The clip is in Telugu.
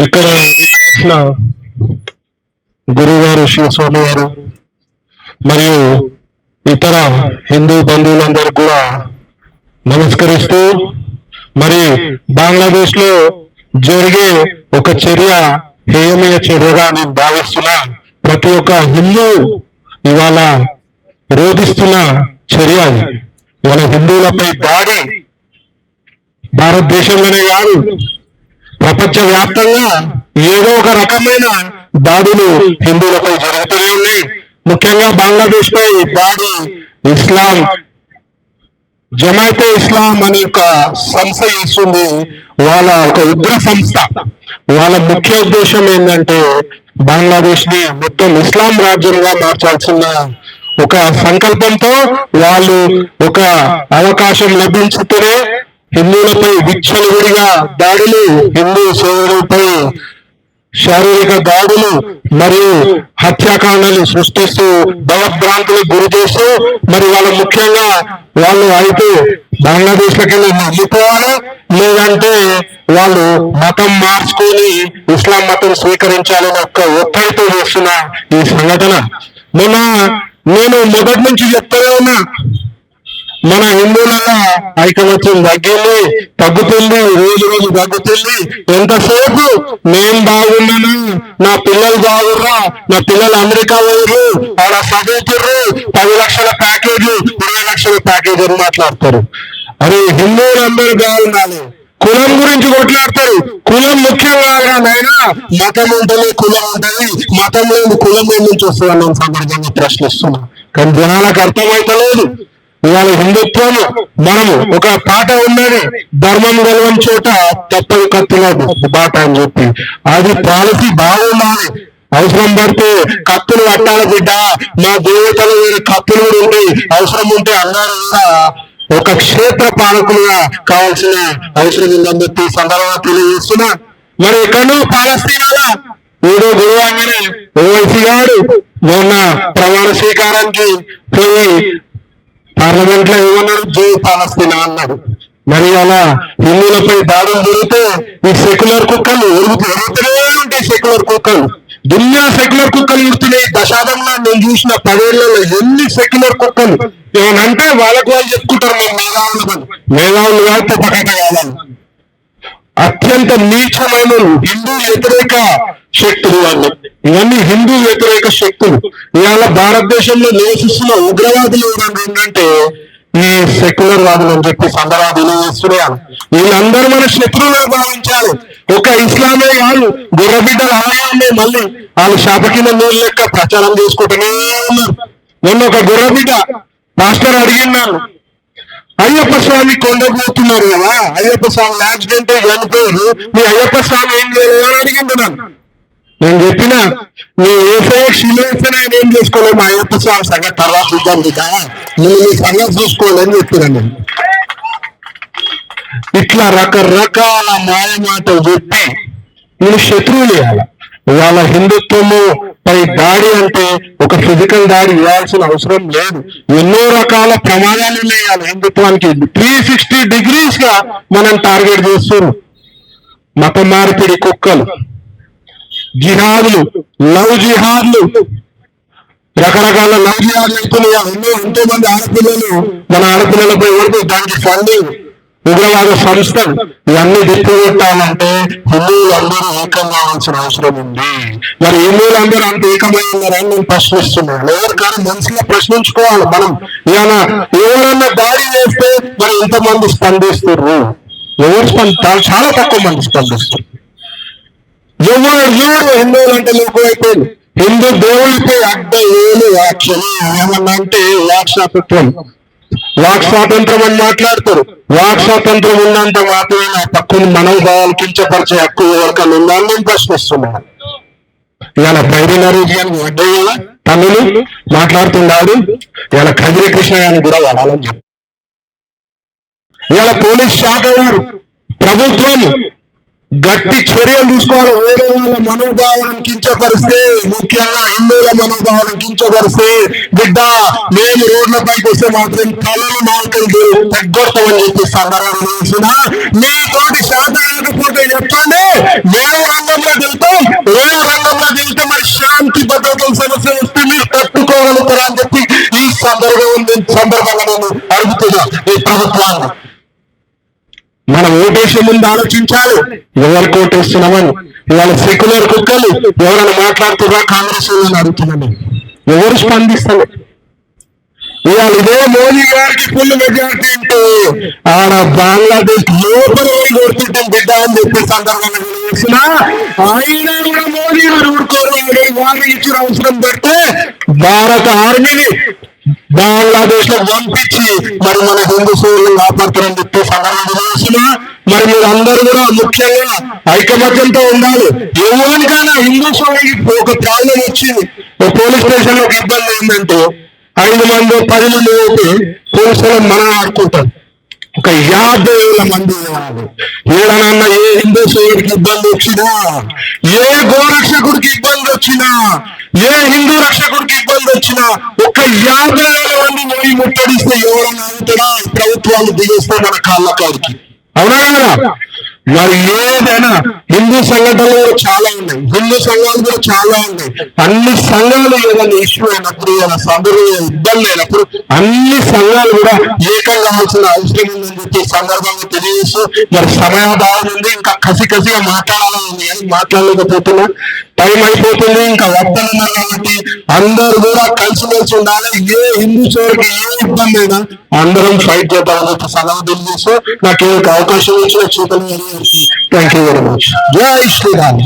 ఇక్కడ ఇచ్చిన శివస్వామి గారు మరియు ఇతర హిందూ బంధువులందరూ కూడా నమస్కరిస్తూ మరి బంగ్లాదేశ్లో జరిగే ఒక చర్య హేయమయ చర్యగా నేను భావిస్తున్నా. ప్రతి ఒక్క హిందూ ఇవాళ రోధిస్తున్న చర్య అది. ఇవాళ హిందువులపై దాడి భారతదేశంలోనే కాదు ప్రపంచ వ్యాప్తంగా ఏదో ఒక రకమైన దాడులు హిందువులపై జరుగుతూనే ఉన్నాయి. ముఖ్యంగా బంగ్లాదేశ్ పై దాడి ఇస్లాం జమాయితే ఇస్లాం అనే ఒక సంస్థ చేస్తుంది. వాళ్ళ ఒక ఉగ్ర సంస్థ. వాళ్ళ ముఖ్య ఉద్దేశం ఏంటంటే బంగ్లాదేశ్ని మొత్తం ఇస్లాం రాజ్యంగా మార్చాల్సిన ఒక సంకల్పంతో వాళ్ళు ఒక అవకాశం లభించుతూనే హిందువులపై విచ్చలవిడిగా దాడులు హిందూ సోదరులపై శారీరక దాడులు మరియు హత్యాకాండాలు సృష్టిస్తూ భయభ్రాంతులకు గురి చేస్తూ మరి వాళ్ళు ముఖ్యంగా వాళ్ళు అయితే బంగ్లాదేశ్ లకి వెళ్ళిపోవాలి లేదంటే వాళ్ళు మతం మార్చుకొని ఇస్లాం మతం స్వీకరించాలని ఒక ఒత్తిడితో చేస్తున్న ఈ సంఘటన. మొన్న నేను మొదటి నుంచి చెప్తూనే ఉన్నా మన హిందువులలో ఐకమత్యం తగ్గింది తగ్గుతుంది రోజు రోజు తగ్గుతుంది. ఎంతసేపు నేను బాగున్నాను నా పిల్లలు బాగుర్రా నా పిల్లలు అమెరికా పోయారు ఆడ చదువుతుర్రు పది లక్షల ప్యాకేజ్ ఇరవై లక్షల ప్యాకేజ్ అని మాట్లాడతారు. అరే హిందువులందరూ బాగుండాలి కులం గురించి కొట్లాడతారు. కులం ముఖ్యం కాదురా నాయన మతం ఉంటేనే కులం ఉంటది. మతం లేని కులం ఏ నుంచి వస్తుంది అన్న సందర్భంగా ప్రశ్నిస్తున్నా. కానీ జనాలకు అర్థమైతలేదు. ఇవాళ హిందుత్వం మనము ఒక పాట ఉన్నది ధర్మం గెలవని చోట తప్పని కత్తులేదు బాట అని చెప్పి. అది పాలసీ బాగుంది అవసరం పడితే కత్తులు కట్టాలి బిడ్డ. మా దేవతలు వేరే కత్తులు కూడా ఉంటాయి అవసరం ఉంటే అందరూ కూడా ఒక క్షేత్ర పాలకులుగా కావాల్సిన అవసరం ఉందని చెప్పి సందర్భంగా తెలియజేస్తున్నా. మరి ఎక్కడో పాలస్తీనాలా ఏదో గురువాగానే ఓవైసీ గారు మొన్న ప్రమాణ స్వీకారానికి పోయి పార్లమెంట్లో ఏమన్నాడు? జై పాలస్తీనా అన్నాడు. మరి అలా హిందువులపై దాడులు జరిగితే ఈ సెక్యులర్ కుక్కలు ఎరుగుతూ ఎరుగుతూనే ఉంటాయి సెక్యులర్ కుక్కలు. దునియా సెక్యులర్ కుక్కలు ఉడుతున్నాయి దశాబ్దంలో నేను చూసిన పదేళ్ళలో ఎన్ని సెక్యులర్ కుక్కలు? ఏమంటే వాళ్ళకు వాళ్ళు చెప్పుకుంటారు మేము మేధావులు మేధావులు కాబట్టి తప్పకట కావాలి అత్యంత నీచమైన హిందూ వ్యతిరేక శక్తులు వాళ్ళు. ఇవన్నీ హిందూ వ్యతిరేక శక్తులు. ఇవాళ భారతదేశంలో నివసిస్తున్న ఉగ్రవాదులు ఏంటంటే ఈ సెక్యులర్ వాదులు అని చెప్పి సందర్భాలు తెలియజేస్తున్నాను వీళ్ళందరూ మన శత్రువులుగా భావించాలి. ఒక ఇస్లామే కాదు గుర్రబిడ్డలు అలాగే మళ్ళీ వాళ్ళు శాపకిన నీళ్ళ లెక్క ప్రచారం చేసుకుంటూనే ఉన్నారు. మొన్న ఒక గుర్రబిడ్డ మాస్టర్ అడిగిన్నాను అయ్యప్ప స్వామి కొండకు పోతున్నారు కదా. అయ్యప్ప స్వామి యాక్సిడెంట్ చనిపోయారు మీ అయ్యప్ప స్వామి ఏం చేయలేదు అని అడిగిండు నన్ను? నేను చెప్పిన నీ ఏసే శిలేసే ఏం చేసుకోలేదు. మా అయ్యప్ప స్వామి సంగతి తర్వాత చూద్దాం ఇక మీ నీ సంగతి చూసుకోవాలని చెప్పిన నేను. ఇట్లా రకరకాల మాయ మాటలు చెప్పి నేను శత్రువులు ఇవాళ వాళ్ళ హిందుత్వము పై దాడి అంటే ఒక ఫిజికల్ దాడి ఇవ్వాల్సిన అవసరం లేదు. ఎన్నో రకాల ప్రమాదాలు ఉన్నాయి వాళ్ళ హిందుత్వానికి త్రీ సిక్స్టీ డిగ్రీస్గా మనం టార్గెట్ చేస్తున్నాం మత మార్పిడి కుక్కలు జిహాదులు లవ్ జిహాదులు రకరకాల లవ్ జిహాదులు ఎన్నో ఎంతో మంది ఆడపిల్లలు మన ఆడపిల్లలపై పడితే దానికి ఫండింగ్ ఉగ్రవాద సంస్థలు ఇవన్నీ తిప్పికొట్టాలంటే హిందువులు అందరూ ఏకం కావాల్సిన అవసరం ఉంది. మరి హిందువులు అందరూ అంత ఏకమై ఉన్నారని నేను ప్రశ్నిస్తున్నాను. కానీ మనసులో ప్రశ్నించుకోవాలి మనం. ఇవాళ ఎవరన్నా దాడి చేస్తే మరి ఇంతమంది స్పందిస్తున్నారు ఎవరు స్పందిస్తారు చాలా తక్కువ మంది స్పందిస్తారు ఎవరు చూడు హిందువులు అంటే లోకం అయిపోయింది హిందూ దేవుడికి అడ్డ ఏలు వ్యాఖ్యలు ఏమన్నా అంటే వాక్స్వాతంత్రం వాక్ స్వాతంత్రం అని మాట్లాడతారు. వాక్ స్వాతంత్రం ఉన్నంత మాత్రమే తక్కువ పక్కన మనోభావాలు కించపరిచే హక్కు ఎవరికైనా ఉందని నేను ప్రశ్నిస్తున్నాను ఇవాళ పైరి నరేష్ గారికి వడ్డయ్య తమిళు మాట్లాడుతున్నాడు ఇవాళ కదిరి కృష్ణ గారిని కూడా వాడాలని చెప్పి ఇవాళ పోలీస్ శాఖ వారు ప్రభుత్వం. గట్టి చర్యలు తీసుకోవాలి. వేరే వాళ్ళ మనోభావం కించపరిస్తే ముఖ్యంగా హిందువుల మనోభావం కించపరిస్తే బిడ్డ మేము రోడ్ల పైకి వస్తే మాత్రం తలలు నాయకులు తగ్గొట్టమని చెప్పి సందర్శన మీతోటి శాత పోతే చెప్పండి వేరే రంగంలో దిగుతాం వేరే రంగంలో దిగితే మరి శాంతి భద్రతల సమస్య వస్తే మీరు తట్టుకోగలుగుతారా అని చెప్పి ఈ సందర్భం సందర్భంగా నేను అడుగుతున్నా. ఈ ప్రభుత్వాన్ని మనం ఓటేసే ముందు ఆలోచించాలి. ఎవరికి ఓటేస్తున్నామని ఇవాళ సెక్యులర్ కుక్కలు ఎవరైనా మాట్లాడుతున్నా కాంగ్రెస్ వాళ్ళని అడుగుతున్నాను ఎవరు స్పందిస్తారు? ఇవాళ ఇదే మోదీ గారికి ఫుల్ మెజార్టీ అంటే ఆడ బంగ్లాదేశ్ లోపల కొడుతుంటే బిడ్డ అని చెప్పే సందర్భంగా తెలిసిన ఆయన కూడా మోదీ గారు ఊడుకోరు వాళ్ళు ఇచ్చిన అవసరం పెడితే భారత ఆర్మీని బంగ్లాదేశ్లో పంపించి మరి మన హిందూ సోదరులను కాపాడుతారని చెప్పే సందర్భంగా మరి మీరు అందరూ కూడా ముఖ్యంగా ఐకమత్యంతో ఉండాలి. ఎవరికైనా హిందూ సూర్యుడికి ఒక ప్రాబ్లం వచ్చింది పోలీస్ స్టేషన్లో ఇబ్బంది ఏంటంటే ఐదు మంది పది మంది పోతే పోలీసులు మనం ఆడుకుంటాం ఒక యాభై వేల మంది కావాలి ఏడనన్నా ఏ హిందూ సూర్యుడికి ఇబ్బంది వచ్చినా? ఏ గోరక్షకుడికి ఇబ్బంది వచ్చినా? ఏ హిందూ రక్షకుడికి ఇబ్బంది వచ్చినా ఒక యాభై వేల మంది పోయి ముట్టడిస్తే ఎవరైనా అవుతాడా ప్రభుత్వాలు దిగేస్తే మన కాళ్ళ కాడికి. అవునా కదా మరి ఏదైనా హిందూ సంఘటనలు కూడా చాలా ఉన్నాయి. హిందూ సంఘాలు కూడా చాలా ఉన్నాయి. అన్ని సంఘాలు ఏదైనా ఇష్యూ అయినప్పుడు ఏదైనా సందర్భం ఇబ్బంది అయినప్పుడు అన్ని సంఘాలు కూడా ఏకం కావాల్సిన అవసరం ఉందని చెప్పి సందర్భంగా తెలియజేస్తూ మరి సమయాభావం ఉంది. ఇంకా కసి కసిగా మాట్లాడాలని అని మాట్లాడలేకపోతున్నా. టైం అయిపోతుంది ఇంకా వద్దన్నారు కాబట్టి అందరు కూడా కలిసిమెలిసి ఉండాలి. ఏ హిందూ చోరుకి ఏ ఇబ్బంది అయినా అందరం ఫైట్ చేద్దామని చెప్పి సలహా తెలియజేస్తూ నాకు ఈ అవకాశం ఇచ్చిన చేతులు థ్యాంక్ యూ వెరీ మచ్ జై శ్రీరామ్.